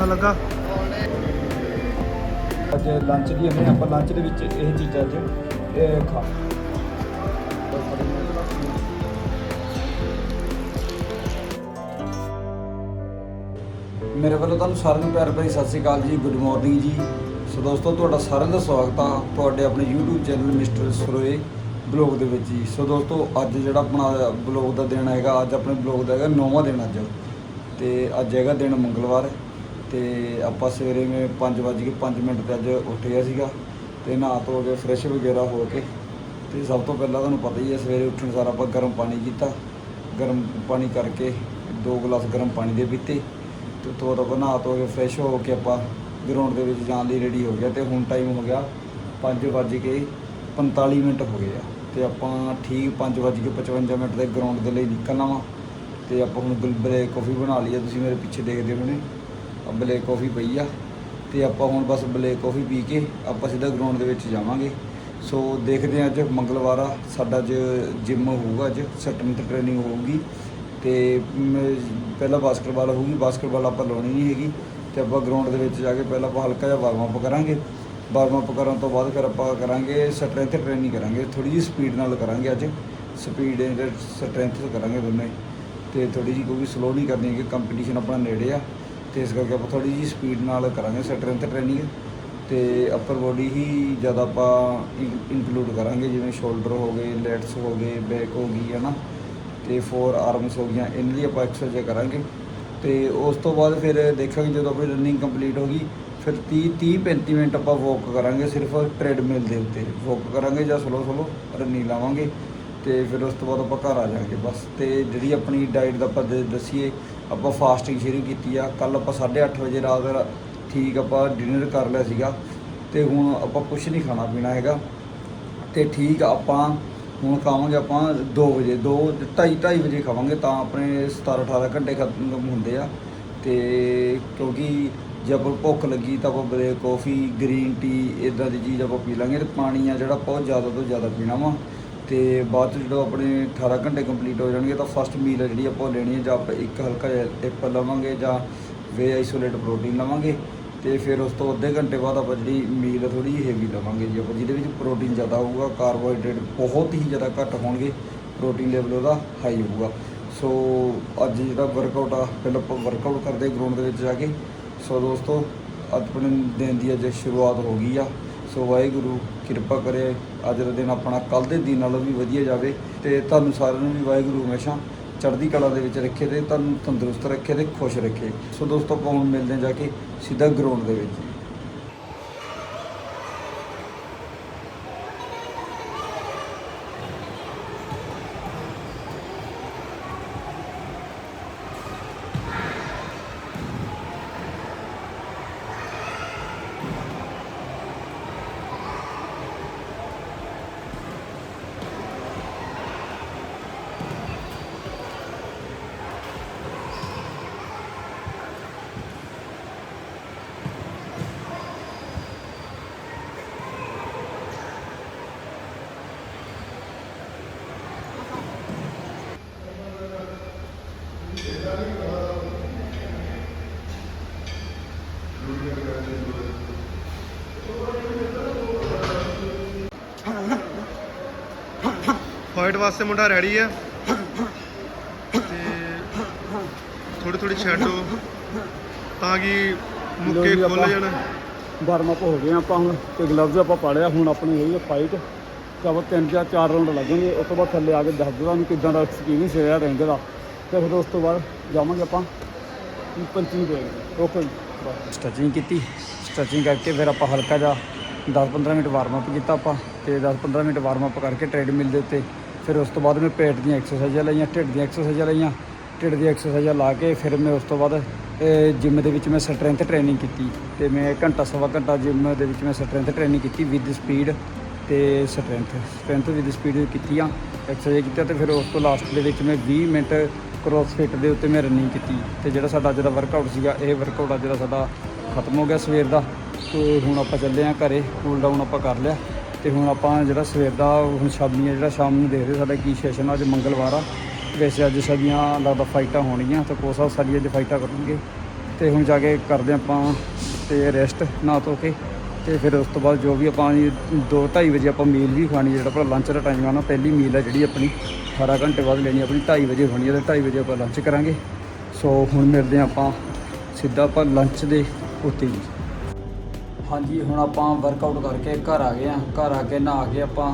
ਆ ਲੱਗਾ। ਅੱਜ ਲੰਚ ਦੀ ਅਸੀਂ, ਆਪਾਂ ਲੰਚ ਦੇ ਵਿੱਚ ਇਹ ਚੀਜ਼ਾਂ ਅੱਜ, ਇਹ ਖਾ। ਮੇਰੇ ਵੱਲੋਂ ਤੁਹਾਨੂੰ ਸਾਰਿਆਂ ਨੂੰ ਪਿਆਰ ਭਰੀ ਸਤਿ ਸ਼੍ਰੀ ਅਕਾਲ ਜੀ ਗੁੱਡ ਮਾਰਨਿੰਗ ਜੀ। ਸੋ ਦੋਸਤੋ, ਤੁਹਾਡਾ ਸਾਰਿਆਂ ਦਾ ਸਵਾਗਤ ਆ ਤੁਹਾਡੇ ਆਪਣੇ YouTube channel mister Saroye blog ਦੇ ਵਿੱਚ ਜੀ। ਸੋ ਦੋਸਤੋ, ਅੱਜ ਜਿਹੜਾ ਆਪਣਾ ਬਲੌਗ ਦਾ ਦਿਨ ਹੈਗਾ, ਅੱਜ ਆਪਣੇ ਬਲੌਗ ਦਾ ਹੈਗਾ ਨੌਵਾਂ ਦਿਨ ਅੱਜ। ਤੇ ਅੱਜ ਹੈਗਾ ਦਿਨ ਮੰਗਲਵਾਰ। ਤੇ ਆਪਾਂ ਸਵੇਰੇ ਮੈਂ 5:05 ਮਿੰਟ ਤੇ ਅੱਜ ਉੱਠਿਆ ਸੀਗਾ ਤੇ ਨਹਾ ਧੋ ਕੇ ਫਰੈਸ਼ ਵਗੈਰਾ ਹੋ ਕੇ ਤੇ ਸਭ ਤੋਂ ਪਹਿਲਾਂ ਤੁਹਾਨੂੰ ਪਤਾ ਹੀ ਹੈ ਸਵੇਰੇ ਉੱਠਣ ਸਾਰ ਆਪਾਂ ਗਰਮ ਪਾਣੀ ਕੀਤਾ, ਗਰਮ ਪਾਣੀ ਕਰਕੇ ਦੋ ਗਲਾਸ ਗਰਮ ਪਾਣੀ ਦੇ ਪੀਤੇ ਤੇ ਤੋਂ ਤੋਂ ਨਹਾ ਧੋ ਕੇ ਫਰੈਸ਼ ਹੋ ਕੇ ਆਪਾਂ ਗਰਾਊਂਡ ਦੇ ਵਿੱਚ ਜਾਣ ਲਈ ਰੈਡੀ ਹੋ ਗਿਆ ਤੇ ਹੁਣ ਟਾਈਮ ਹੋ ਗਿਆ 5:45 ਮਿੰਟ ਹੋ ਗਏ ਆ ਤੇ ਆਪਾਂ ਠੀਕ 5:55 ਮਿੰਟ ਦੇ ਗਰਾਊਂਡ ਦੇ ਲਈ ਨਿਕਲਣਾ ਵਾ ਤੇ ਆਪਾਂ ਹੁਣ ਗੁਲਬਰੇ ਕਾਫੀ ਬਣਾ ਲਈ ਆ, ਤੁਸੀਂ ਮੇਰੇ ਪਿੱਛੇ ਦੇਖਦੇ ਹੋਣੇ। ਬਲੈਕ ਕਾਫੀ ਪਈ ਆ ਤੇ ਆਪਾਂ ਹੁਣ ਬਸ ਬਲੈਕ ਕਾਫੀ ਪੀ ਕੇ ਆਪਾਂ ਸਿੱਧਾ ਗਰਾਊਂਡ ਦੇ ਵਿੱਚ ਜਾਵਾਂਗੇ। ਸੋ ਦੇਖਦੇ ਹਾਂ ਅੱਜ ਮੰਗਲਵਾਰ ਆ, ਸਾਡਾ ਅੱਜ ਜਿਮ ਹੋਊਗਾ ਅੱਜ ਸਟਰੈਂਥ ਟ੍ਰੇਨਿੰਗ ਹੋਊਗੀ। ਤੇ ਪਹਿਲਾਂ ਬਾਸਕਟਬਾਲ ਹੋਊਗੀ ਬਾਸਕਟਬਾਲ ਆਪਾਂ ਲਾਉਣੀ ਨਹੀਂ ਹੈਗੀ। ਤੇ ਆਪਾਂ ਗਰਾਊਂਡ ਦੇ ਵਿੱਚ ਜਾ ਕੇ ਪਹਿਲਾਂ ਆਪਾਂ ਹਲਕਾ ਜਿਹਾ ਵਾਰਮ ਅਪ ਕਰਾਂਗੇ। ਵਾਰਮ ਅਪ ਕਰਨ ਤੋਂ ਬਾਅਦ ਫਿਰ ਆਪਾਂ ਕਰਾਂਗੇ ਸਟਰੈਂਥ ਟ੍ਰੇਨਿੰਗ ਕਰਾਂਗੇ। ਥੋੜੀ ਜਿਹੀ ਸਪੀਡ ਨਾਲ ਕਰਾਂਗੇ ਅੱਜ। ਸਪੀਡ ਤੇ ਸਟਰੈਂਥ ਕਰਾਂਗੇ ਦੋਨੇ। ਤੇ ਥੋੜੀ ਜਿਹੀ ਕੋਈ ਸਲੋ ਨਹੀਂ ਕਰਨੀ ਕਿ ਕੰਪੀਟੀਸ਼ਨ ਆਪਣਾ ਨੇੜੇ ਆ। ਤੇ ਇਸ ਕਰਕੇ ਆਪਾਂ ਥੋੜੀ ਜਿਹੀ ਸਪੀਡ ਨਾਲ ਕਰਾਂਗੇ ਸਟਰੈਂਥ ਟ੍ਰੇਨਿੰਗ ਤੇ ਅਪਰ ਬੋਡੀ ਹੀ ਜ਼ਿਆਦਾ ਆਪਾਂ ਇਨਕਲੂਡ ਕਰਾਂਗੇ, ਜਿਵੇਂ ਸ਼ੋਲਡਰ ਹੋ ਗਏ ਲੈਟਸ ਹੋ ਗਏ ਬੈਕ ਹੋ ਗਈ ਹੈ ਨਾ ਤੇ ਫੋਰ ਆਰਮਸ ਹੋ ਗਈਆਂ ਇਹਨਾਂ ਦੀ ਆਪਾਂ ਐਕਸਰਸਾਈਜ਼ ਕਰਾਂਗੇ। ਤੇ ਉਸ ਤੋਂ ਬਾਅਦ ਫਿਰ ਦੇਖਾਂਗੇ ਜਦੋਂ ਆਪਣੀ ਰਨਿੰਗ ਕੰਪਲੀਟ ਹੋ ਗਈ, ਫਿਰ 30 30 35 ਮਿੰਟ ਆਪਾਂ ਵਾਕ ਕਰਾਂਗੇ ਸਿਰਫ ਟ੍ਰੈਡਮਿਲ ਦੇ ਉੱਤੇ। ਵਾਕ ਕਰਾਂਗੇ ਜਾਂ ਸਲੋ ਸਲੋ ਰਨਿੰਗ ਲਾਵਾਂਗੇ। ਤੇ ਫਿਰ ਉਸ ਤੋਂ ਬਾਅਦ ਆਪਾਂ ਘਰ ਆ ਜਾਾਂਗੇ ਬਸ। ਤੇ ਜਿਹੜੀ ਆਪਣੀ ਡਾਈਟ ਦਾ ਆਪਾਂ ਦ- ਦੱਸੀਏ, ਆਪਾਂ ਫਾਸਟਿੰਗ ਸ਼ੁਰੂ ਕੀਤੀ ਆ। ਕੱਲ ਆਪਾਂ 8:30 ਵਜੇ ਰਾਤ ਦਾ ਠੀਕ ਆਪਾਂ ਡਿਨਰ ਕਰ ਲਿਆ ਸੀਗਾ। ਤੇ ਹੁਣ ਆਪਾਂ ਕੁਝ ਨਹੀਂ ਖਾਣਾ ਪੀਣਾ ਹੈਗਾ। ਤੇ ਠੀਕ ਆਪਾਂ ਹੁਣ ਖਾਵਾਂਗੇ ਆਪਾਂ 2 ਵਜੇ 2 ਢਾਈ ਢਾਈ ਵਜੇ ਖਾਵਾਂਗੇ ਤਾਂ ਆਪਣੇ 17 18 ਘੰਟੇ ਖਤਮ ਹੁੰਦੇ ਆ। ਤੇ ਕਿਉਂਕਿ ਜੇ ਆਪਾਂ ਭੁੱਖ ਲੱਗੀ ਤਾਂ ਆਪਾਂ ਬਲੇਕ ਕਾਫੀ, ਗ੍ਰੀਨ ਟੀ ਇਦਾਂ ਦੀ ਚੀਜ਼ ਆਪਾਂ ਪੀ ਲਾਂਗੇ ਤੇ ਪਾਣੀ ਆ ਜਿਹੜਾ ਬਹੁਤ ਜ਼ਿਆਦਾ ਤੋਂ ਜ਼ਿਆਦਾ ਪੀਣਾ ਵਾ। ਤੇ ਬਾਅਦ 'ਚ ਜਦੋਂ ਆਪਣੇ 18 ਘੰਟੇ ਕੰਪਲੀਟ ਹੋ ਜਾਣਗੇ ਤਾਂ ਫਸਟ ਮੀਲ ਜਿਹੜੀ ਆਪਾਂ ਉਹ ਲੈਣੀ ਹੈ ਜਾਂ ਆਪਾਂ ਇੱਕ ਹਲਕਾ ਜਿਹਾ ਐਪਲ ਲਵਾਂਗੇ ਜਾਂ ਵੇ ਆਈਸੋਲੇਟ ਪ੍ਰੋਟੀਨ ਲਵਾਂਗੇ ਤੇ ਫਿਰ ਉਸ ਤੋਂ ਅੱਧੇ ਘੰਟੇ ਬਾਅਦ ਆਪਾਂ ਜਿਹੜੀ ਮੀਲ ਥੋੜੀ ਜਿਹੀ ਹੈਵੀ ਲਵਾਂਗੇ ਜੀ ਆਪਾਂ, ਜਿਹਦੇ ਵਿੱਚ ਪ੍ਰੋਟੀਨ ਜ਼ਿਆਦਾ ਹੋਊਗਾ ਕਾਰਬੋਹਾਈਡਰੇਟ ਬਹੁਤ ਹੀ ਜ਼ਿਆਦਾ ਘੱਟ ਹੋਣਗੇ ਪ੍ਰੋਟੀਨ ਲੈਵਲ ਉਹਦਾ ਹਾਈ ਹੋਊਗਾ। ਸੋ ਅੱਜ ਜਿਹੜਾ ਵਰਕਆਊਟ ਆ, ਪਹਿਲਾਂ ਆਪਾਂ ਵਰਕਆਊਟ ਕਰਦੇ ਗਰਾਊਂਡ ਦੇ ਵਿੱਚ ਜਾ ਕੇ। ਸੋ ਦੋਸਤੋ, ਅੱਜ ਆਪਣੇ ਦਿਨ ਦੀ ਅੱਜ ਸ਼ੁਰੂਆਤ ਹੋ ਗਈ ਆ। ਸੋ ਵਾਹਿਗੁਰੂ, ਕਿਰਪਾ ਕਰੇ ਅੱਜ ਦਾ ਦਿਨ ਆਪਣਾ ਕੱਲ ਦੇ ਦਿਨ ਨਾਲੋਂ ਵੀ ਵਧੀਆ ਜਾਵੇ ਤੇ ਤੁਹਾਨੂੰ ਸਾਰਿਆਂ ਨੂੰ ਵੀ ਵਾਹਿਗੁਰੂ ਹਮੇਸ਼ਾ ਚੜ੍ਹਦੀ ਕਲਾ ਦੇ ਵਿੱਚ ਰੱਖੇ ਤੇ ਤੁਹਾਨੂੰ ਤੰਦਰੁਸਤ ਰੱਖੇ ਤੇ ਖੁਸ਼ ਰੱਖੇ। ਸੋ ਦੋਸਤੋ, ਆਪਾਂ ਹੁਣ ਮਿਲਦੇ ਹਾਂ ਜਾ ਕੇ ਸਿੱਧਾ ਗਰਾਊਂਡ ਦੇ ਵਿੱਚ। ਫਾਈਟ ਵਾਸਤੇ ਮੁੰਡਾ ਰੈਡੀ ਆ। ਤੇ ਥੋੜੀ ਥੋੜੀ ਛੱਡੋ ਤਾਂ ਕਿ ਮੁੱਕੇ ਖੁੱਲ ਜਾਣ। ਵਾਰਮ ਅਪ ਹੋ ਗਏ ਆਪਾਂ ਹੁਣ ਤੇ ਗਲਵਜ਼ ਆਪਾਂ ਪਾੜਿਆ ਹੁਣ ਆਪਣੀ ਹੋਈ ਹੈ ਫਾਈਟ ਆਪਾਂ ਤਿੰਨ ਜਾਂ ਚਾਰ ਰਾਉਂਡ ਲੱਗਣਗੇ ਉਸ ਤੋਂ ਬਾਅਦ ਥੱਲੇ ਆ ਕੇ ਦੱਸ ਦਵਾਂ ਨੂੰ ਕਿਦਾਂ ਦਾ ਐਕਸਪੀਰੀਅੰਸ ਰਿਹਾ ਰਿੰਗ ਦਾ। ਤੇ ਫਿਰ ਉਸ ਤੋਂ ਬਾਅਦ ਜਾਵਾਂਗੇ ਆਪਾਂ ਪੰਚਿੰਗ ਦੇ ਓਕੇ ਸਟ੍ਰੈਚਿੰਗ ਕੀਤੀ। ਸਟ੍ਰੈਚਿੰਗ ਕਰਕੇ ਫਿਰ ਆਪਾਂ ਹਲਕਾ ਜਿਹਾ 10-15 ਮਿੰਟ ਵਾਰਮ ਅਪ ਕੀਤਾ ਆਪਾਂ ਤੇ 10-15 ਮਿੰਟ ਵਾਰਮ ਅਪ ਕਰਕੇ ਟ੍ਰੈਡਮਿਲ ਦੇ ਉੱਤੇ ਫਿਰ ਉਸ ਤੋਂ ਬਾਅਦ ਮੈਂ ਪੇਟ ਦੀਆਂ ਐਕਸਰਸਾਈਜ਼ਾਂ ਲਈਆਂ, ਢਿੱਡ ਦੀਆਂ ਐਕਸਰਸਾਈਜ਼ਾਂ ਲਈਆਂ। ਢਿੱਡ ਦੀਆਂ ਐਕਸਰਸਾਈਜ਼ਾਂ ਲਾ ਕੇ ਫਿਰ ਮੈਂ ਉਸ ਤੋਂ ਬਾਅਦ ਜਿਮ ਦੇ ਵਿੱਚ ਮੈਂ ਸਟਰੈਂਥ ਟ੍ਰੇਨਿੰਗ ਕੀਤੀ ਤੇ ਮੈਂ ਘੰਟਾ ਸਵਾ ਘੰਟਾ ਜਿਮ ਦੇ ਵਿੱਚ ਮੈਂ ਸਟਰੈਂਥ ਟ੍ਰੇਨਿੰਗ ਕੀਤੀ ਵਿਦ ਸਪੀਡ ਤੇ ਸਟਰੈਂਥ ਸਟਰੈਂਥ ਵਿਦ ਸਪੀਡ ਕੀਤੀ ਆ ਐਕਸਰਸਾਈਜ਼ ਕੀਤਾ ਤੇ ਫਿਰ ਉਸ ਤੋਂ ਲਾਸਟ ਦੇ ਵਿੱਚ ਮੈਂ 20 ਮਿੰਟ ਕ੍ਰੋਸਫਿਟ ਦੇ ਉੱਤੇ ਮੈਂ ਰਨਿੰਗ ਕੀਤੀ ਤੇ ਜਿਹੜਾ ਸਾਡਾ ਅੱਜ ਦਾ ਵਰਕਆਊਟ ਸੀਗਾ, ਇਹ ਵਰਕਆਊਟ ਅੱਜ ਦਾ ਸਾਡਾ ਖਤਮ ਹੋ ਗਿਆ ਸਵੇਰ ਦਾ ਤੇ ਹੁਣ ਆਪਾਂ ਚੱਲੇ ਆਂ ਘਰੇ ਕੂਲ ਡਾਊਨ ਆਪਾਂ ਕਰ ਲਿਆ। ਤੇ ਹੁਣ ਆਪਾਂ ਜਿਹੜਾ ਸਵੇਰ ਦਾ, ਹੁਣ ਸ਼ਾਮੀ ਆ ਜਿਹੜਾ ਸ਼ਾਮ ਨੂੰ ਦੇਖਦੇ ਸਾਡਾ ਕੀ ਸੈਸ਼ਨ ਆ, ਅੱਜ ਮੰਗਲਵਾਰ ਆ। ਵੈਸੇ ਅੱਜ ਸਾਡੀਆਂ ਲੱਗਦਾ ਫਾਈਟਾਂ ਹੋਣਗੀਆਂ, ਤੇ ਕੋਸਾ ਸਾਡੀ ਅੱਜ ਫਾਈਟਾਂ ਕਰਨਗੇ। ਤੇ ਹੁਣ ਜਾ ਕੇ ਕਰਦੇ ਆਪਾਂ ਤੇ ਰੈਸਟ ਨਾ ਧੋ ਕੇ। ਤੇ ਫਿਰ ਉਸ ਤੋਂ ਬਾਅਦ ਜੋ ਵੀ ਆਪਾਂ 2:30 ਵਜੇ ਆਪਾਂ ਮੀਲ ਵੀ ਖਾਣੀ ਜਿਹੜਾ ਆਪਣਾ ਲੰਚ ਦਾ ਟਾਈਮ ਆ ਨਾ, ਪਹਿਲੀ ਮੀਲ ਆ ਜਿਹੜੀ ਆਪਣੀ। 18 ਘੰਟੇ ਬਾਅਦ ਲੈਣੀ ਆਪਣੀ 2:30 ਵਜੇ ਹੋਣੀ ਹੈ ਤੇ 2:30 ਵਜੇ ਆਪਾਂ ਲੰਚ ਕਰਾਂਗੇ। ਸੋ ਹੁਣ ਮਿਲਦੇ ਹਾਂ ਆਪਾਂ ਸਿੱਧਾ ਆਪਾਂ ਲੰਚ ਦੇ ਉੱਤੇ ਜੀ। ਹਾਂਜੀ, ਹੁਣ ਆਪਾਂ ਵਰਕਆਊਟ ਕਰਕੇ ਘਰ ਆ ਗਏ ਆ ਘਰ ਆ ਕੇ ਨਹਾ ਕੇ ਆਪਾਂ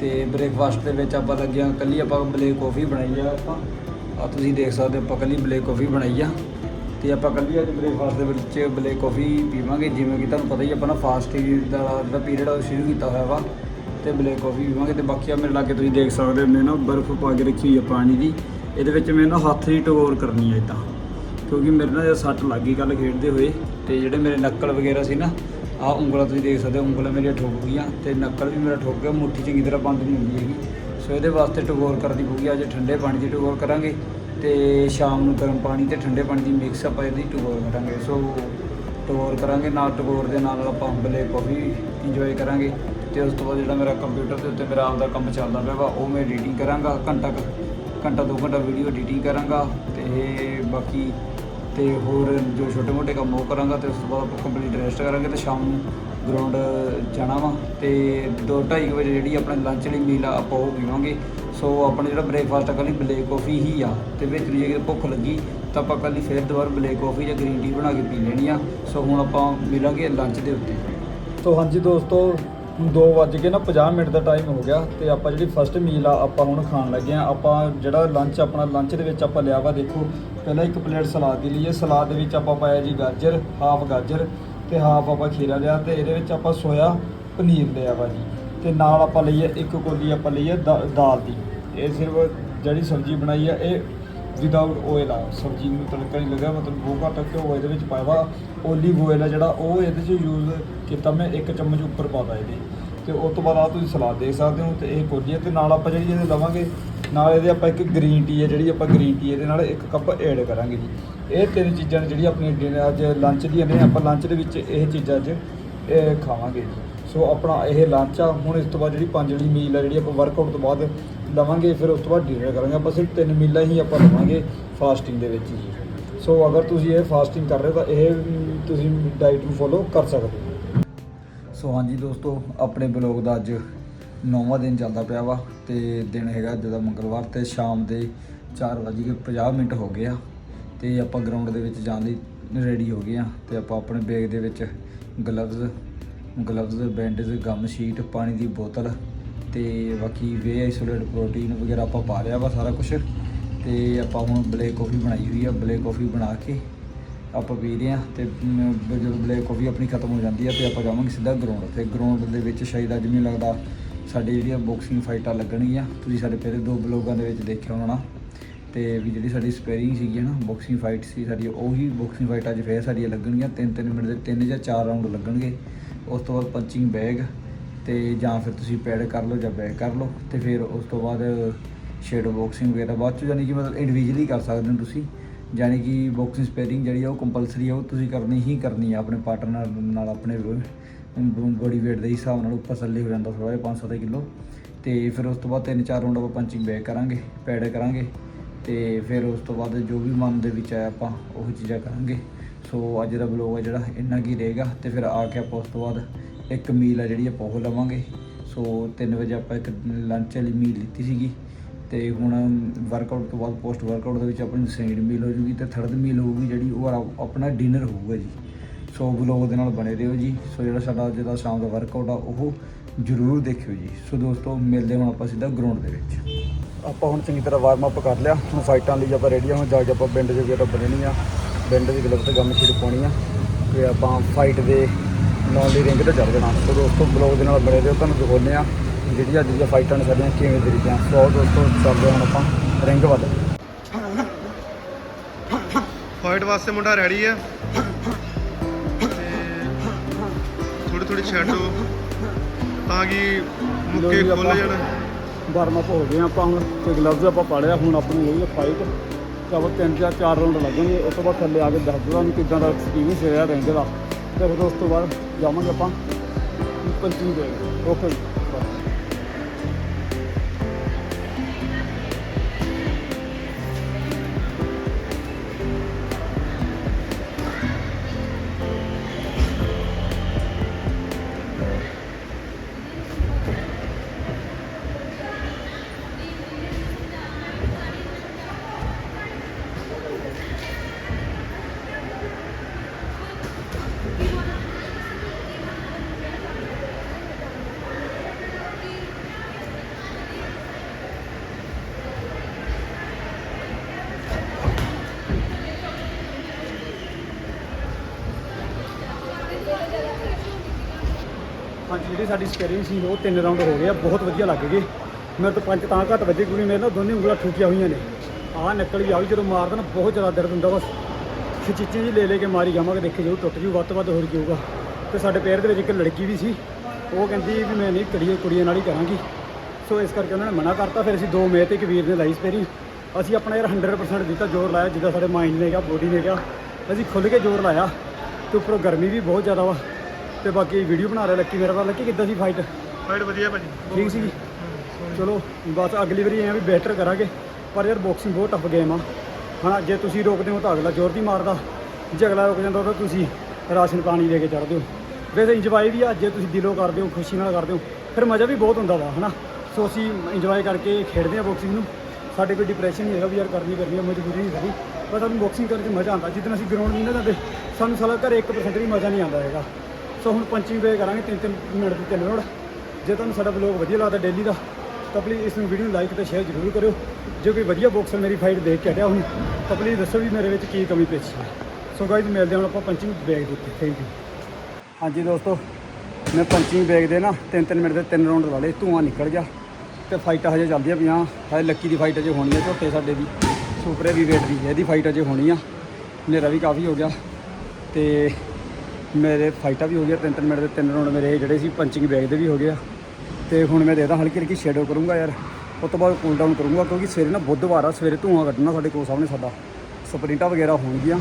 ਤੇ ਬ੍ਰੇਕਫਾਸਟ ਦੇ ਵਿੱਚ ਆਪਾਂ ਲੱਗੇ ਆ ਕੱਲੀ ਆਪਾਂ ਬਲੇਕ ਕਾਫੀ ਬਣਾਈ ਆ ਆਪਾਂ। ਆ ਤੁਸੀਂ ਦੇਖ ਸਕਦੇ ਆਪਾਂ ਕੱਲੀ ਬਲੇਕ ਕਾਫੀ ਬਣਾਈ ਆ। ਤੇ ਆਪਾਂ ਕੱਲੀ ਅੱਜ ਬ੍ਰੇਕਫਾਸਟ ਦੇ ਵਿੱਚ ਬਲੇਕ ਕਾਫੀ ਪੀਵਾਂਗੇ। ਜਿਵੇਂ ਕਿ ਤੁਹਾਨੂੰ ਪਤਾ ਹੀ ਆਪਾਂ ਨਾ ਫਾਸਟਿੰਗ ਦਾ ਜਿਹੜਾ ਪੀਰੀਅਡ ਆ, ਉਹ ਸ਼ੁਰੂ ਕੀਤਾ ਹੋਇਆ ਵਾ। ਤੇ ਬਲੇਕ ਕਾਫੀ ਪੀਵਾਂਗੇ। ਤੇ ਬਾਕੀ ਆ, ਮੇਰੇ ਲਾਗੇ ਤੁਸੀਂ ਦੇਖ ਸਕਦੇ ਹੋ ਮੈਂ ਨਾ ਬਰਫ਼ ਪਾ ਕੇ ਰੱਖੀ ਹੋਈ ਆ ਪਾਣੀ ਦੀ। ਇਹਦੇ ਵਿੱਚ ਮੈਂ ਨਾ ਹੱਥ ਦੀ ਟਗੋਰ ਕਰਨੀ ਆ ਇਦਾਂ ਕਿਉਂਕਿ ਮੇਰੇ ਨਾਲ ਸੱਟ ਲੱਗ ਗਈ ਕੱਲ ਖੇਡਦੇ ਹੋਏ। ਤੇ ਜਿਹੜੇ ਮੇਰੇ ਨੱਕਲ ਵਗੈਰਾ ਸੀ ਨਾ ਆਹ ਉਂਗਲਾਂ ਤੁਸੀਂ ਦੇਖ ਸਕਦੇ ਹੋ, ਉਂਗਲਾਂ ਮੇਰੀਆਂ ਠੋਕ ਗਈਆਂ ਤੇ ਨੱਕਲ ਵੀ ਮੇਰਾ ਠੋਕ ਗਿਆ, ਮੁੱਠੀ ਚੰਗੀ ਤਰ੍ਹਾਂ ਬੰਦ ਨਹੀਂ ਹੁੰਦੀ ਹੈਗੀ। ਸੋ ਇਹਦੇ ਵਾਸਤੇ ਟਗੋਰ ਕਰਨੀ ਪਊਗੀ, ਅੱਜ ਠੰਡੇ ਪਾਣੀ ਦੀ ਟਗੋਰ ਕਰਾਂਗੇ ਤੇ ਸ਼ਾਮ ਨੂੰ ਗਰਮ ਪਾਣੀ ਤੇ ਠੰਡੇ ਪਾਣੀ ਦੀ ਮਿਕਸ ਆਪਾਂ ਇਹਦੀ ਟਗੋਰ ਕਰਾਂਗੇ। ਸੋ ਟਗੋਰ ਕਰਾਂਗੇ, ਨਾਲ ਟਗੋਰ ਦੇ ਨਾਲ ਆਪਾਂ ਬਲੇ ਕਾਫੀ ਇੰਜੋਏ ਕਰਾਂਗੇ ਤੇ ਉਸ ਤੋਂ ਬਾਅਦ ਜਿਹੜਾ ਮੇਰਾ ਕੰਪਿਊਟਰ ਦੇ ਉੱਤੇ ਮੇਰਾ ਆਪਦਾ ਕੰਮ ਚੱਲਦਾ ਪਿਆ ਵਾ, ਉਹ ਮੈਂ ਐਡੀਟਿੰਗ ਕਰਾਂਗਾ, ਘੰਟਾ ਕੁ, ਘੰਟਾ ਦੋ ਘੰਟਾ ਵੀਡੀਓ ਐਡੀਟਿੰਗ ਕਰਾਂਗਾ ਤੇ ਬਾਕੀ ਤੇ ਹੋਰ ਜੋ ਛੋਟੇ ਮੋਟੇ ਕੰਮ ਉਹ ਕਰਾਂਗਾ ਤੇ ਉਸ ਤੋਂ ਬਾਅਦ ਆਪਾਂ ਕੰਪਲੀਟ ਰੈਸਟ ਕਰਾਂਗੇ ਤੇ ਸ਼ਾਮ ਨੂੰ ਗਰਾਊਂਡ ਜਾਣਾ ਵਾ ਤੇ 2:30 ਵਜੇ ਜਿਹੜੀ ਆਪਣੇ ਲੰਚ ਲਈ ਮੀਲ ਆ, ਆਪਾਂ ਉਹ ਪੀਵਾਂਗੇ। ਸੋ ਆਪਣਾ ਜਿਹੜਾ ਬ੍ਰੇਕਫਾਸਟ ਆ ਕੱਲੀ ਬਲੇਕ ਕਾਫੀ ਹੀ ਆ, ਤੇ ਵਿੱਚ ਜੇ ਕਿਤੇ ਭੁੱਖ ਲੱਗੀ, ਤਾਂ ਆਪਾਂ ਕੱਲੀ ਫਿਰ ਦੁਬਾਰਾ ਬਲੇਕ ਕਾਫੀ ਜਾਂ ਗ੍ਰੀਨ ਟੀ ਬਣਾ ਕੇ ਪੀ ਲੈਣੀ ਆ। ਸੋ ਹੁਣ ਆਪਾਂ ਮਿਲਾਂਗੇ ਲੰਚ ਦੇ ਉੱਤੇ। ਸੋ ਹਾਂਜੀ ਦੋਸਤੋ 2 ਵੱਜ ਕੇ ਨਾ 50 ਮਿੰਟ ਦਾ ਟਾਈਮ ਹੋ ਗਿਆ ਤੇ ਆਪਾਂ ਜਿਹੜੀ ਫਸਟ ਮੀਲ ਆ, ਆਪਾਂ ਹੁਣ ਖਾਣ ਲੱਗੇ ਆ ਆਪਾਂ ਜਿਹੜਾ ਲੰਚ ਆਪਣਾ ਲੰਚ ਦੇ ਵਿੱਚ ਆਪਾਂ ਲਿਆ ਵਾ, ਦੇਖੋ, ਪਹਿਲਾਂ ਇੱਕ ਪਲੇਟ ਸਲਾਦ ਦੀ ਲਈਏ। ਸਲਾਦ ਦੇ ਵਿੱਚ ਆਪਾਂ ਪਾਇਆ ਜੀ ਗਾਜਰ ਹਾਫ ਗਾਜਰ ਤੇ ਹਾਫ ਆਪਾਂ ਖੀਰਾ ਲਿਆ ਤੇ ਇਹਦੇ ਵਿੱਚ ਆਪਾਂ ਸੋਇਆ ਪਨੀਰ ਲਿਆ ਵਾ ਜੀ। ਤੇ ਨਾਲ ਆਪਾਂ ਲਈਏ, ਇੱਕ ਕੋਲੀ ਆਪਾਂ ਲਈਏ ਹੈ ਦਾਲ ਦੀ। ਇਹ ਸਿਰਫ ਜਿਹੜੀ ਸਬਜ਼ੀ ਬਣਾਈ ਆ, ਇਹ ਵਿਦਆਊਟ ਆਇਲ ਆ। ਸਬਜ਼ੀ ਨੂੰ ਤੜਕਾ ਨਹੀਂ ਲੱਗਾ ਮਤਲਬ ਬਹੁਤ ਘੱਟ ਘਿਓ ਇਹਦੇ ਵਿੱਚ ਪਾਇਆ ਵਾ। ਓਲੀਵ ਆਇਲ ਆ ਜਿਹੜਾ, ਉਹ ਇਹਦੇ 'ਚ ਯੂਜ਼ ਕੀਤਾ ਮੈਂ, ਇੱਕ ਚਮਚ ਉੱਪਰ ਪਾਤਾ ਇਹਦੇ। ਤੇ ਉਸ ਤੋਂ ਬਾਅਦ ਆ ਤੁਸੀਂ ਸਲਾਦ ਦੇਖ ਸਕਦੇ ਹੋ, ਤੇ ਇਹ ਕੋਲੀ ਹੈ ਤੇ ਨਾਲ ਆਪਾਂ ਜਿਹੜੀ ਇਹਦੇ ਲਵਾਂਗੇ ਨਾਲ ਇਹਦੇ ਆਪਾਂ ਇੱਕ ਗ੍ਰੀਨ ਟੀ ਹੈ ਜਿਹੜੀ ਆਪਾਂ ਗ੍ਰੀਨ ਟੀ ਇਹਦੇ ਨਾਲ ਇੱਕ ਕੱਪ ਐਡ ਕਰਾਂਗੇ ਜੀ। ਇਹ ਤਿੰਨ ਚੀਜ਼ਾਂ ਨੇ ਜਿਹੜੀ ਆਪਣੀ ਡਿਨਰ ਅੱਜ ਲੰਚ ਦੀਆਂ ਨੇ, ਆਪਾਂ ਲੰਚ ਦੇ ਵਿੱਚ ਇਹ ਚੀਜ਼ਾਂ ਅੱਜ ਖਾਵਾਂਗੇ ਜੀ। ਸੋ ਆਪਣਾ ਇਹ ਲੰਚ ਆ, ਹੁਣ ਇਸ ਤੋਂ ਬਾਅਦ ਜਿਹੜੀ ਪੰਜ ਜਿਹੜੀ ਮੀਲ ਆ, ਜਿਹੜੀ ਆਪਾਂ ਵਰਕਆਊਟ ਤੋਂ ਬਾਅਦ ਲਵਾਂਗੇ ਫਿਰ ਉਸ ਤੋਂ ਬਾਅਦ ਡਿਨਰ ਕਰਾਂਗੇ। ਆਪਾਂ ਸਿਰਫ ਤਿੰਨ ਮੀਲਾਂ ਹੀ ਆਪਾਂ ਲਵਾਂਗੇ ਫਾਸਟਿੰਗ ਦੇ ਵਿੱਚ ਜੀ। ਸੋ ਅਗਰ ਤੁਸੀਂ ਇਹ ਫਾਸਟਿੰਗ ਕਰ ਰਹੇ ਹੋ, ਤਾਂ ਇਹ ਤੁਸੀਂ ਡਾਈਟ ਨੂੰ ਫੋਲੋ ਕਰ ਸਕਦੇ ਹੋ। ਸੋ ਹਾਂਜੀ ਦੋਸਤੋ, ਆਪਣੇ ਬਲੌਗ ਦਾ ਅੱਜ ਨੌਵਾਂ ਦਿਨ ਚੱਲਦਾ ਪਿਆ ਵਾ ਤੇ ਦਿਨ ਹੈਗਾ ਜਦੋਂ ਮੰਗਲਵਾਰ ਤੇ ਸ਼ਾਮ ਦੇ 4:50 ਮਿੰਟ ਹੋ ਗਏ ਆ ਤੇ ਆਪਾਂ ਗਰਾਊਂਡ ਦੇ ਵਿੱਚ ਜਾਣ ਲਈ ਰੈਡੀ ਹੋ ਗਏ ਆ ਤੇ ਆਪਾਂ ਆਪਣੇ ਬੈਗ ਦੇ ਵਿੱਚ gloves gloves bandage gum sheet ਪਾਣੀ ਦੀ ਬੋਤਲ ਤੇ ਬਾਕੀ ਵੇ ਆਈਸੋਲੇਟ ਪ੍ਰੋਟੀਨ ਵਗੈਰਾ ਆਪਾਂ ਪਾ ਲਿਆ ਵਾ ਸਾਰਾ ਕੁਝ ਤੇ ਆਪਾਂ ਹੁਣ ਬਲੈਕ ਕਾਫੀ ਬਣਾਈ ਹੋਈ ਆ ਬਲੈਕ ਕਾਫੀ ਬਣਾ ਕੇ ਆਪਾਂ ਪੀ ਰਹੇ ਆ ਤੇ ਜਦੋਂ ਬਲੈਕ ਕਾਫੀ ਆਪਣੀ ਖਤਮ ਹੋ ਜਾਂਦੀ ਆ ਤੇ ਆਪਾਂ ਜਾਵਾਂਗੇ ਸਿੱਧਾ ਗਰਾਊਂਡ ਤੇ ਗਰਾਊਂਡ ਦੇ ਵਿੱਚ ਸ਼ਾਇਦ ਅੱਜ ਮੈਨੂੰ ਲੱਗਦਾ ਸਾਡੀ ਜਿਹੜੀਆਂ ਬਾਕਸਿੰਗ ਫਾਈਟਾਂ ਲੱਗਣਗੀਆਂ, ਤੁਸੀਂ ਸਾਡੇ ਪਹਿਲੇ ਦੋ ਬਲੌਗਾਂ ਦੇ ਵਿੱਚ ਦੇਖਿਆ ਹੋਣਾ। ਤੇ ਵੀ ਜਿਹੜੀ ਸਾਡੀ ਸਪੈਰਿੰਗ ਸੀਗੀ ਨਾ ਬਾਕਸਿੰਗ ਫਾਈਟ ਸੀ ਸਾਡੀ, ਉਹੀ ਬਾਕਸਿੰਗ ਫਾਈਟ ਅੱਜ ਫੇਰ ਸਾਡੀਆਂ ਲੱਗਣਗੀਆਂ। 3-3 ਮਿੰਟ ਦੇ, ਤਿੰਨ ਜਾਂ ਚਾਰ ਰਾਊਂਡ ਲੱਗਣਗੇ। ਉਸ ਤੋਂ ਬਾਅਦ ਪੰਚਿੰਗ ਬੈਗ ਤੇ ਜਾਂ ਫਿਰ ਤੁਸੀਂ ਪੈਡ ਕਰ ਲਓ ਜਾਂ ਬੈਕ ਕਰ ਲਓ ਤੇ ਫਿਰ ਉਸ ਤੋਂ ਬਾਅਦ ਸ਼ੇਡੋ ਬਾਕਸਿੰਗ ਵਗੈਰਾ ਬਾਅਦ ਚ ਯਾਨੀ ਕਿ ਮਤਲਬ ਇੰਡੀਵਿਜੂਅਲੀ ਕਰ ਸਕਦੇ ਹੋ ਤੁਸੀਂ ਯਾਨੀ ਕਿ ਬਾਕਸਿੰਗ ਸਪੈਰਿੰਗ ਜਿਹੜੀ ਆ ਉਹ ਕੰਪਲਸਰੀ ਆ, ਉਹ ਤੁਸੀਂ ਕਰਨੀ ਹੀ ਕਰਨੀ ਆ ਆਪਣੇ ਪਾਰਟਨਰ ਨਾਲ ਆਪਣੇ ਬੋਡੀ weight ਦੇ ਹਿਸਾਬ ਨਾਲ ਉੱਪਰ ਥੱਲੇ ਹੋ ਜਾਂਦਾ ਥੋੜਾ ਜਿਹਾ 5-7 ਕਿਲੋ ਤੇ ਫਿਰ ਉਸ ਤੋਂ ਬਾਅਦ ਤਿੰਨ ਚਾਰ ਰਾਊਂਡ ਆਪਾਂ ਪੰਚਿੰਗ ਬੈਕ ਕਰਾਂਗੇ ਪੈਡ ਕਰਾਂਗੇ ਤੇ ਫਿਰ ਉਸ ਤੋਂ ਬਾਅਦ ਜੋ ਵੀ ਮਨ ਦੇ ਵਿੱਚ ਆਇਆ ਆਪਾਂ ਉਹ ਚੀਜ਼ਾਂ ਕਰਾਂਗੇ। ਸੋ ਅੱਜ ਦਾ ਬਲੌਗ ਹੈ ਜਿਹੜਾ ਇੰਨਾ ਕੀ ਰਹੇਗਾ ਤੇ ਫਿਰ ਆ ਕੇ ਆਪਾਂ ਉਸ ਤੋਂ ਬਾਅਦ ਇੱਕ ਮੀਲ ਆ ਜਿਹੜੀ ਆਪਾਂ ਉਹ ਲਵਾਂਗੇ। ਸੋ 3 ਵਜੇ ਆਪਾਂ ਇੱਕ ਲੰਚ ਵਾਲੀ ਮੀਲ ਲਿੱਤੀ ਸੀਗੀ। ਤੇ ਹੁਣ ਵਰਕਆਊਟ ਤੋਂ ਬਾਅਦ ਪੋਸਟ ਵਰਕਆਊਟ ਦੇ ਵਿੱਚ ਆਪਣੀ ਸੈਕਿੰਡ ਮੀਲ ਹੋ ਜੂਗੀ ਤੇ ਥਰਡ ਮੀਲ ਹੋਊਗੀ ਜਿਹੜੀ ਉਹ ਆਪਣਾ ਡਿਨਰ ਹੋਊਗਾ ਜੀ। ਸੋ ਬਲੌਗ ਦੇ ਨਾਲ ਬਣੇ ਰਹੋ ਜੀ। ਸੋ ਜਿਹੜਾ ਸਾਡਾ ਅੱਜ ਦਾ ਸ਼ਾਮ ਦਾ ਵਰਕਆਊਟ ਆ, ਉਹ ਜਰੂਰ ਦੇਖਿਓ ਜੀ। ਸੋ ਦੋਸਤੋ, ਮਿਲਦੇ ਹੁਣ ਆਪਾਂ ਸਿੱਧਾ ਗਰਾਊਂਡ ਦੇ ਵਿੱਚ। ਆਪਾਂ ਹੁਣ ਚੰਗੀ ਤਰ੍ਹਾਂ ਵਾਰਮ ਅਪ ਕਰ ਲਿਆ। ਹੁਣ ਫਾਈਟਾਂ ਲਈ ਆਪਾਂ ਰੈਡੀ ਆ। ਹੁਣ ਜਾ ਕੇ ਆਪਾਂ ਬਿੰਡ ਵਗੈਰਾ ਬੰਨਣੀ ਆ। ਬਿੰਡ ਦੀ ਗਲਵ ਤੇ ਗਮ ਛਿੜ ਪਾਉਣੀ ਆ। ਤੇ ਆਪਾਂ ਫਾਈਟ ਦੇ ਲਾਉਣ ਲਈ ਰਿੰਗ ਤੇ ਚੜ ਜਾਣਾ। ਸੋ ਦੋਸਤੋ ਬਲੌਗ ਦੇ ਨਾਲ ਬਣੇ ਰਹੋ ਤੁਹਾਨੂੰ ਦਿਖਾਉਂਦੇ ਆ ਜਿਹੜੀ ਅੱਜ ਦੀਆਂ ਫਾਈਟਾਂ ਨੇ ਸਾਡੀਆਂ ਕਿਵੇਂ ਤਰੀਕਿਆਂ ਸੋ ਆਓ ਦੋਸਤੋ ਚੱਲਦੇ ਹੁਣ ਆਪਾਂ ਰਿੰਗ ਵੱਲ। ਫਾਈਟ ਵਾਸਤੇ ਮੁੰਡਾ ਰੈਡੀ ਤੇ ਥੋੜੀ ਥੋੜੀ ਛੱਡੋ ਤਾਂ ਕਿ ਮੁੱਕੇ ਖੁੱਲ ਜਾਣ। ਵਾਰਮ ਅਪ ਹੋ ਗਏ ਆ ਆਪਾਂ ਹੁਣ। ਤੇ ਗਲਵਜ਼ ਆਪਾਂ ਪਾ ਲਿਆ ਹੁਣ ਆਪਣੀ ਹੋਈ ਫਾਈਟ ਆਪਾਂ ਤਿੰਨ ਜਾਂ ਚਾਰ ਰਾਉਂਡ ਲੱਗਣਗੇ ਉਸ ਤੋਂ ਬਾਅਦ ਥੱਲੇ ਆ ਕੇ ਦੱਸ ਦੂੰਗਾ ਵੀ ਕਿੱਦਾਂ ਦਾ ਐਕਸਪੀਰੀਅੰਸ ਰਿਹਾ ਰਿੰਗ ਦਾ। ਤੇ ਫਿਰ ਉਸ ਤੋਂ ਬਾਅਦ ਜਾਵਾਂਗੇ ਆਪਾਂ ਪੰਚਿੰਗ ਦੇ ਓਕੇ ਹਾਂਜੀ, ਜਿਹੜੀ ਸਾਡੀ ਸਪੇਰਿੰਗ ਸੀ, ਉਹ ਤਿੰਨ ਰਾਉਂਡ ਹੋ ਗਏ ਆ, ਬਹੁਤ ਵਧੀਆ ਲੱਗ ਗਏ। ਮੇਰੇ ਤੋਂ ਪੰਜ ਤਾਂ ਘੱਟ ਵੱਜੇ, ਕਿਉਂਕਿ ਮੇਰੇ ਨਾਲ ਦੋਨੇ ਉਂਗਲਾਂ ਠੁਕੀਆਂ ਹੋਈਆਂ ਨੇ। ਆਹ ਨਿਕਲ ਵੀ ਆ ਵੀ ਜਦੋਂ ਮਾਰਦਾ ਨਾ ਬਹੁਤ ਜ਼ਿਆਦਾ ਦਰਦ ਹੁੰਦਾ ਬਸ ਖਿੱਚੀਆਂ ਜੀ ਲੈ ਲੈ ਕੇ ਮਾਰੀ ਜਾਵਾਂਗੇ, ਦੇਖੇ ਜਦੋਂ ਟੁੱਟ ਜੂ, ਵੱਧ ਤੋਂ ਵੱਧ ਹੋਰ ਜਾਊਗਾ। ਤੇ ਸਾਡੇ ਪੈਰ ਦੇ ਵਿੱਚ ਇੱਕ ਲੜਕੀ ਵੀ ਸੀ। ਉਹ ਕਹਿੰਦੀ ਵੀ ਮੈਂ ਨਹੀਂ ਕੜੀਏ, ਕੁੜੀਆਂ ਨਾਲ ਹੀ ਕਰਾਂਗੀ। ਸੋ ਇਸ ਕਰਕੇ ਉਹਨਾਂ ਨੇ ਮਨਾ ਕਰਤਾ, ਫਿਰ ਅਸੀਂ ਦੋ ਮੇ ਤੇ ਇੱਕ ਵੀਰ ਨੇ ਲਾਈ ਸਪੇਰੀ ਅਸੀਂ ਆਪਣਾ ਯਾਰ 100% ਦਿੱਤਾ, ਜ਼ੋਰ ਲਾਇਆ, ਜਿੱਦਾਂ ਸਾਡੇ ਮਾਈਂਡ ਨੇ ਕਿਹਾ ਬੋਡੀ ਨੇ ਕਿਹਾ। ਅਸੀਂ ਖੁੱਲ੍ਹ ਕੇ ਜ਼ੋਰ ਲਾਇਆ, ਤੇ ਉੱਪਰੋਂ ਗਰਮੀ ਵੀ ਬਹੁਤ ਜ਼ਿਆਦਾ ਵਾ। ਤੇ ਬਾਕੀ ਵੀਡੀਓ ਬਣਾ ਰਿਹਾ ਲੱਕੀ ਮੇਰਾ ਪਤਾ ਲੱਕੀ ਕਿੱਦਾਂ ਸੀ ਫਾਈਟ ਫਾਈਟ ਵਧੀਆ ਭਾਜੀ। ਠੀਕ ਸੀ ਚਲੋ ਬਸ ਅਗਲੀ ਵਾਰੀ ਐਂ ਵੀ ਬਿਹਤਰ ਕਰਾਂਗੇ। ਪਰ ਯਾਰ ਬਾਕਸਿੰਗ ਬਹੁਤ ਟਫ ਗੇਮ ਆ। ਹਨਾ ਜੇ ਤੁਸੀਂ ਰੋਕਦੇ ਹੋ ਤਾਂ ਅਗਲਾ ਜ਼ੋਰ ਦੀ ਮਾਰਦਾ। ਜੇ ਅਗਲਾ ਰੁਕ ਜਾਂਦਾ ਤਾਂ ਤੁਸੀਂ ਰਾਸ਼ਨ ਪਾਣੀ ਲੈ ਕੇ ਚੜ੍ਹਦੇ ਹੋ ਵੈਸੇ ਇੰਜੋਏ ਵੀ ਆ ਜੇ ਤੁਸੀਂ ਦਿਲੋਂ ਕਰਦੇ ਹੋ ਖੁਸ਼ੀ ਨਾਲ ਕਰਦੇ ਹੋ ਫਿਰ ਮਜ਼ਾ ਵੀ ਬਹੁਤ ਹੁੰਦਾ ਵਾ ਹਨਾ। ਸੋ ਅਸੀਂ ਇੰਜੋਏ ਕਰਕੇ ਖੇਡਦੇ ਆ ਬਾਕਸਿੰਗ ਨੂੰ। ਸਾਡੇ ਕੋਈ ਡਿਪਰੈਸ਼ਨ ਨਹੀਂ ਹੈਗਾ ਵੀ ਯਾਰ ਕਰਨੀ ਕਰਨੀ ਆ ਮਜਬੂਰੀ ਨਹੀਂ ਸਾਡੀ ਪਰ ਸਾਨੂੰ ਬਾਕਸਿੰਗ ਕਰਨ 'ਚ ਮਜ਼ਾ ਆਉਂਦਾ। ਜਿੱਦਣ ਅਸੀਂ ਗਰਾਊਂਡ ਨਹੀਂ ਨਾ ਜਾਂਦੇ ਸਾਨੂੰ ਸਾਲਾ ਘਰੇ 1% ਵੀ ਮਜ਼ਾ ਨਹੀਂ ਆਉਂਦਾ ਹੈਗਾ। ਸੋ ਹੁਣ ਪੰਚਿੰਗ ਵੇ ਕਰਾਂਗੇ, ਤਿੰਨ ਤਿੰਨ ਮਿੰਟ ਦੇ ਤਿੰਨ ਰੋਡ। ਜੇ ਤੁਹਾਨੂੰ ਸਾਡਾ ਵਲੌਗ ਵਧੀਆ ਲੱਗਦਾ ਡੇਲੀ ਦਾ, ਤਾਂ ਪਲੀਜ਼ ਇਸ ਨੂੰ ਵੀਡੀਓ ਨੂੰ ਲਾਈਕ ਤੇ ਸ਼ੇਅਰ ਜ਼ਰੂਰ ਕਰਿਓ। ਜੇ ਕੋਈ ਵਧੀਆ ਬਾਕਸਰ ਮੇਰੀ ਫਾਈਟ ਦੇਖ ਕੇ ਹਟਿਆ ਹੁਣ, ਤਾਂ ਪਲੀਜ਼ ਦੱਸੋ ਵੀ ਮੇਰੇ ਵਿੱਚ ਕੀ ਕਮੀ ਪੇਸ਼ੀ ਹੈ। ਸੋ ਗਾਇਜ਼ ਮਿਲਦੇ ਹਾਂ ਆਪਾਂ ਪੰਚਿੰਗ ਬੈਗ ਦੇ ਉੱਤੇ। ਥੈਂਕ ਯੂ ਹਾਂਜੀ ਦੋਸਤੋ, ਮੈਂ ਪੰਚਿੰਗ ਬੈਗ ਦੇ ਨਾ ਤਿੰਨ ਤਿੰਨ ਮਿੰਟ ਦੇ ਤਿੰਨ ਰਾਉਂਡ ਵਾਲੇ, ਧੂਆਂ ਨਿਕਲ ਗਿਆ। ਤੇ ਫਾਈਟਾਂ ਹਜੇ ਚੱਲਦੀਆਂ ਪਈਆਂ, ਹਜੇ ਲੱਕੀ ਦੀ ਫਾਈਟ ਅਜੇ ਹੋਣੀ ਆ, ਝੋਟੇ ਸਾਡੇ ਦੀ ਸੁਪਰੇ ਵੀ ਵੇਟ ਦੀ, ਇਹਦੀ ਫਾਈਟ ਅਜੇ ਹੋਣੀ ਆ। ਹਨੇਰਾ ਵੀ ਕਾਫੀ ਹੋ ਗਿਆ। ਤੇ ਮੇਰੇ ਫਾਈਟਾਂ ਵੀ ਹੋ ਗਈਆਂ ਤਿੰਨ ਤਿੰਨ ਮਿੰਟ ਦੇ, ਤਿੰਨ ਰਾਉਂਡ ਮੇਰੇ ਜਿਹੜੇ ਸੀ ਪੰਚਿੰਗ ਬੈਗ ਦੇ ਵੀ ਹੋ ਗਿਆ ਤੇ ਹੁਣ ਮੈਂ ਦੇਖਦਾ ਹਲਕੀ ਹਲਕੀ ਸ਼ੈਡੋ ਕਰੂੰਗਾ ਯਾਰ। ਉਸ ਤੋਂ ਬਾਅਦ ਕੂਲ ਡਾਊਨ ਕਰੂੰਗਾ ਕਿਉਂਕਿ ਸਵੇਰੇ ਨਾ ਬੁੱਧਵਾਰ ਆ, ਸਵੇਰੇ ਧੂਆਂ ਕੱਢਣਾ ਸਾਡੇ ਕੋਲ ਸਾਹਮਣੇ ਸਾਡਾ। ਸਪਰਿੰਟਾਂ ਵਗੈਰਾ ਹੋਣਗੀਆਂ।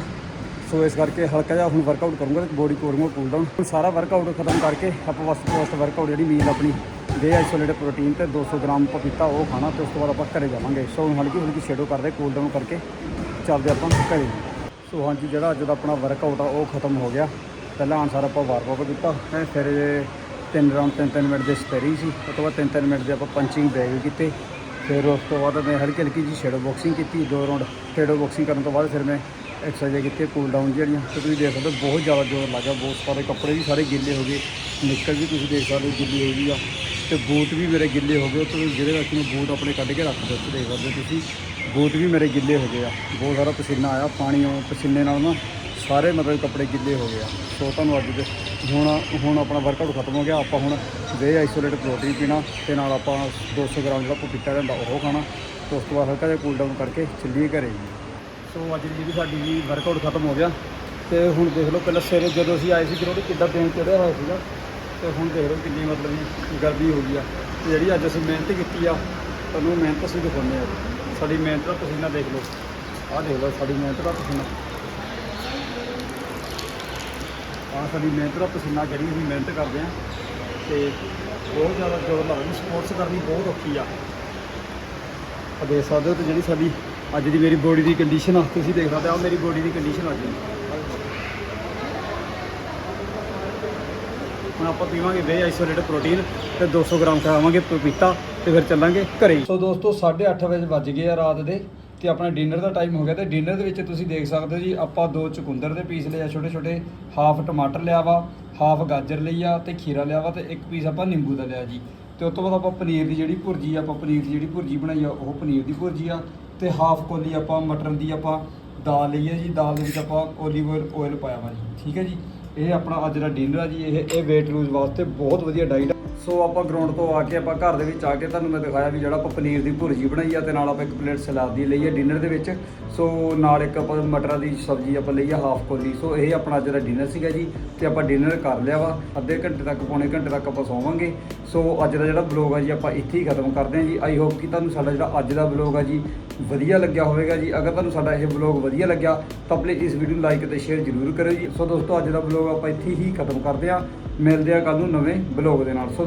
ਸੋ ਇਸ ਕਰਕੇ ਹਲਕਾ ਜਿਹਾ ਹੁਣ ਵਰਕਆਊਟ ਕਰੂੰਗਾ ਤੇ ਬੋਡੀ ਕਰੂੰਗਾ ਕੂਲ ਡਾਊਨ ਸਾਰਾ ਵਰਕਆਊਟ ਖਤਮ ਕਰਕੇ ਆਪਾਂ ਵਸਤ ਵਸਤ ਵਰਕਆਊਟ ਜਿਹੜੀ ਮੀਲ ਆਪਣੀ ਦੇ ਆਈਸੋਲੇਟ ਪ੍ਰੋਟੀਨ ਤੇ 200 ਗ੍ਰਾਮ ਪਪੀਤਾ ਉਹ ਖਾਣਾ ਤੇ ਉਸ ਤੋਂ ਬਾਅਦ ਆਪਾਂ ਘਰੇ ਜਾਵਾਂਗੇ। ਸੋ ਹੁਣ ਹਲਕੀ ਹਲਕੀ ਸ਼ੈਡੋ ਕਰਦੇ ਕੂਲ ਡਾਊਨ ਕਰਕੇ ਚੱਲਦੇ ਆਪਾਂ ਘਰੇ। ਸੋ ਹਾਂਜੀ, ਜਿਹੜਾ ਅੱਜ ਦਾ ਆਪਣਾ ਵਰਕਆਊਟ ਆ, ਉਹ ਖਤਮ ਹੋ ਗਿਆ। ਪਹਿਲਾਂ ਅਨਸਾਰ ਆਪਾਂ ਵਾਰਮ ਕੀਤਾ। ਹੈਂ, ਫਿਰ ਤਿੰਨ ਰਾਉਂਡ ਤਿੰਨ ਤਿੰਨ ਮਿੰਟ ਦੇ ਸਪੈਰਿੰਗ ਸੀ। ਉਸ ਤੋਂ ਬਾਅਦ ਤਿੰਨ ਤਿੰਨ ਮਿੰਟ ਦੇ ਆਪਾਂ ਪੰਚਿੰਗ ਬੈਗ ਕੀਤੇ। ਫਿਰ ਉਸ ਤੋਂ ਬਾਅਦ ਮੈਂ ਹਲਕੀ ਹਲਕੀ ਜੀ ਸ਼ੈਡੋ ਬਾਕਸਿੰਗ ਕੀਤੀ। ਦੋ ਰਾਉਂਡ ਸ਼ੈਡੋ ਬਾਕਸਿੰਗ ਕਰਨ ਤੋਂ ਬਾਅਦ ਫਿਰ ਮੈਂ ਐਕਸਰਸਾਈਜ਼ ਕੀਤੀ ਕੂਲ ਡਾਊਨ ਜਿਹੜੀਆਂ। ਤੇ ਤੁਸੀਂ ਦੇਖ ਸਕਦੇ ਹੋ ਬਹੁਤ ਜ਼ਿਆਦਾ ਜ਼ੋਰ ਲੱਗਾ ਬਹੁਤ ਸਾਰੇ ਕੱਪੜੇ ਵੀ ਸਾਰੇ ਗਿੱਲੇ ਹੋ ਗਏ। ਨਿੱਕਰ ਵੀ ਤੁਸੀਂ ਦੇਖ ਸਕਦੇ ਹੋ ਗਿੱਲੀ ਹੋ ਗਈ ਆ। ਤੇ ਬੂਟ ਵੀ ਮੇਰੇ ਗਿੱਲੇ ਹੋ ਗਏ। ਤੇ ਜਿਹਦੇ ਵਿੱਚ ਮੈਂ ਬੂਟ ਆਪਣੇ ਕੱਢ ਕੇ ਰੱਖ ਦਿੱਤੇ। ਦੇਖ ਸਕਦੇ ਹੋ ਤੁਸੀਂ ਬੂਟ ਵੀ ਮੇਰੇ ਗਿੱਲੇ ਹੋ ਗਏ ਆ। ਬਹੁਤ ਸਾਰਾ ਪਸੀਨਾ ਆਇਆ। ਪਾਣੀ ਪਸੀਨੇ ਨਾਲ ਨਾ ਸਾਰੇ ਮਤਲਬ ਕੱਪੜੇ ਗਿੱਲੇ ਹੋ ਗਏ ਆ। ਸੋ ਤੁਹਾਨੂੰ ਅੱਜ ਦੇ ਹੁਣ ਹੁਣ ਆਪਣਾ ਵਰਕਆਊਟ ਖਤਮ ਹੋ ਗਿਆ। ਆਪਾਂ ਹੁਣ ਵੇ ਆਈਸੋਲੇਟ ਪ੍ਰੋਟੀਨ ਪੀਣਾ ਤੇ ਨਾਲ ਆਪਾਂ 200 ਗ੍ਰਾਮ ਜਿਹੜਾ ਪਪੀਤਾ ਰਹਿੰਦਾ ਉਹ ਖਾਣਾ। ਤੇ ਉਸ ਤੋਂ ਬਾਅਦ ਹਲਕਾ ਜਿਹਾ ਕੂਲ ਡਾਊਨ ਕਰਕੇ ਚੱਲੀਏ ਘਰੇ ਜੀ। ਸੋ ਅੱਜ ਜਿਹੜੀ ਸਾਡੀ ਜੀ ਵਰਕਆਊਟ ਖਤਮ ਹੋ ਗਿਆ। ਤੇ ਹੁਣ ਦੇਖ ਲਓ ਪਹਿਲਾਂ ਸਵੇਰੇ ਜਦੋਂ ਅਸੀਂ ਆਏ ਸੀ ਗਰੋੜੀ ਕਿੱਦਾਂ ਦਿਨ ਚੜਿਆ ਹੋਇਆ ਸੀਗਾ, ਤੇ ਹੁਣ ਦੇਖ ਲਓ ਕਿੰਨੀ ਮਤਲਬ ਜੀ ਗਰਮੀ ਹੋ ਗਈ ਆ। ਤੇ ਜਿਹੜੀ ਅੱਜ ਅਸੀਂ ਮਿਹਨਤ ਕੀਤੀ ਆ, ਤੁਹਾਨੂੰ ਮਿਹਨਤ ਅਸੀਂ ਦਿਖਾਉਂਦੇ ਆ। ਸਾਡੀ ਮਿਹਨਤ ਦਾ ਪਸੀਨਾ ਦੇਖ ਲਓ। ਆਹ ਦੇਖ ਲਓ ਸਾਡੀ ਮਿਹਨਤ ਦਾ ਪਸੀਨਾ। ਆਹ ਸਾਡੀ ਮਿਹਨਤ ਦਾ ਪਸੀਨਾ ਜਿਹੜੀ ਅਸੀਂ ਮਿਹਨਤ ਕਰਦੇ ਆ ਤੇ ਬਹੁਤ ਜ਼ਿਆਦਾ ਜ਼ੋਰ ਲੱਗਦਾ ਸਪੋਰਟਸ ਕਰਨੀ ਬਹੁਤ ਔਖੀ ਆ। ਆ ਦੇਖ ਸਕਦੇ ਹੋ ਤੇ ਜਿਹੜੀ ਸਾਡੀ ਅੱਜ ਦੀ ਮੇਰੀ ਬੋਡੀ ਦੀ ਕੰਡੀਸ਼ਨ ਆ, ਤੁਸੀਂ ਦੇਖ ਸਕਦੇ ਹੋ ਮੇਰੀ ਬੋਡੀ ਦੀ ਕੰਡੀਸ਼ਨ ਅੱਜ ਹੁਣ ਆਪਾਂ ਪੀਵਾਂਗੇ ਵੇ ਆਈਸੋਲੇਟ ਪ੍ਰੋਟੀਨ ਤੇ 200 ਗ੍ਰਾਮ ਖਾਵਾਂਗੇ ਪਪੀਤਾ ਤੇ ਫਿਰ ਚੱਲਾਂਗੇ ਘਰੇ। ਸੋ ਦੋਸਤੋ 8:30 ਵਜੇ ਵੱਜ ਗਏ ਆ ਰਾਤ ਦੇ। ਤੇ ਆਪਣਾ ਡਿਨਰ ਦਾ ਟਾਈਮ ਹੋ ਗਿਆ ਤੇ ਡਿਨਰ ਦੇ ਵਿੱਚ ਤੁਸੀਂ ਦੇਖ ਸਕਦੇ ਹੋ ਜੀ, ਆਪਾਂ ਦੋ ਚੁਕੰਦਰ ਦੇ ਪੀਸ ਲਿਆ ਛੋਟੇ ਛੋਟੇ ਹਾਫ ਟਮਾਟਰ ਲਿਆ ਵਾ, ਹਾਫ ਗਾਜਰ ਲਈ ਆ ਤੇ ਖੀਰਾ ਲਿਆ ਵਾ ਤੇ ਇੱਕ ਪੀਸ ਆਪਾਂ ਨਿੰਬੂ ਦਾ ਲਿਆ ਜੀ। ਤੇ ਉਸ ਤੋਂ ਬਾਅਦ ਆਪਾਂ ਪਨੀਰ ਦੀ ਜਿਹੜੀ ਭੁਰਜੀ ਆਪਾਂ ਪਨੀਰ ਦੀ ਜਿਹੜੀ ਭੁਰਜੀ ਬਣਾਈ ਆ, ਉਹ ਪਨੀਰ ਦੀ ਭੁਰਜੀ ਆ। ਤੇ ਹਾਫ ਕੋਲੀ ਆਪਾਂ ਮਟਰ ਦੀ ਆਪਾਂ ਦਾਲ ਲਈ ਹੈ ਜੀ, ਦਾਲ ਦੇ ਵਿੱਚ ਆਪਾਂ ਓਲੀਵ ਆਇਲ ਪਾਇਆ ਵਾ ਜੀ। ਠੀਕ ਹੈ ਜੀ? ਇਹ ਆਪਣਾ ਅੱਜ ਦਾ ਡਿਨਰ ਆ ਜੀ, ਇਹ ਇਹ weight lose ਵਾਸਤੇ ਬਹੁਤ ਵਧੀਆ ਡਾਈਟ ਆ। ਸੋ ਆਪਾਂ ਗਰਾਊਂਡ ਤੋਂ ਆ ਕੇ ਆਪਾਂ ਘਰ ਦੇ ਵਿੱਚ ਆ ਕੇ ਤੁਹਾਨੂੰ ਮੈਂ ਦਿਖਾਇਆ ਵੀ ਜਿਹੜਾ ਆਪਾਂ ਪਨੀਰ ਦੀ ਭੁਰਜੀ ਬਣਾਈ ਆ ਤੇ ਨਾਲ ਆਪਾਂ ਇੱਕ ਪਲੇਟ ਸਲਾਦ ਦੀ ਲਈ ਹੈ ਡਿਨਰ ਦੇ ਵਿੱਚ। ਸੋ ਨਾਲ ਇੱਕ ਆਪਾਂ ਮਟਰਾਂ ਦੀ ਸਬਜ਼ੀ ਆਪਾਂ ਲਈ ਆ ਹਾਫ ਕੋਲੀ। ਸੋ ਇਹ ਆਪਣਾ ਅੱਜ ਦਾ ਡਿਨਰ ਸੀਗਾ ਜੀ ਤੇ ਆਪਾਂ ਡਿਨਰ ਕਰ ਲਿਆ ਵਾ। ਅੱਧੇ ਘੰਟੇ ਤੱਕ, ਪੌਣੇ ਘੰਟੇ ਤੱਕ ਆਪਾਂ ਸੌਵਾਂਗੇ। ਸੋ ਅੱਜ ਦਾ ਜਿਹੜਾ ਬਲੌਗ ਆ ਜੀ, ਆਪਾਂ ਇੱਥੇ ਹੀ ਖਤਮ ਕਰਦੇ ਹਾਂ ਜੀ। ਆਈ ਹੋਪ ਕਿ ਤੁਹਾਨੂੰ ਸਾਡਾ ਜਿਹੜਾ ਅੱਜ ਦਾ ਬਲੌਗ ਆ ਜੀ ਵਧੀਆ ਲੱਗਿਆ ਹੋਵੇਗਾ ਜੀ। ਅਗਰ ਤੁਹਾਨੂੰ ਸਾਡਾ ਇਹ ਬਲੌਗ ਵਧੀਆ ਲੱਗਿਆ, ਤਾਂ ਪਲੀਜ਼ ਇਸ ਵੀਡੀਓ ਨੂੰ ਲਾਈਕ ਅਤੇ ਸ਼ੇਅਰ ਜ਼ਰੂਰ ਕਰਿਓ ਜੀ। ਸੋ ਦੋਸਤੋ, ਅੱਜ ਦਾ ਬਲੌਗ ਆਪਾਂ ਇੱਥੇ ਹੀ ਖਤਮ ਕਰਦੇ ਹਾਂ। ਮਿਲਦੇ ਆ ਕੱਲ ਨੂੰ ਨਵੇਂ ਬਲੌਗ ਦੇ ਨਾਲ। ਸੋ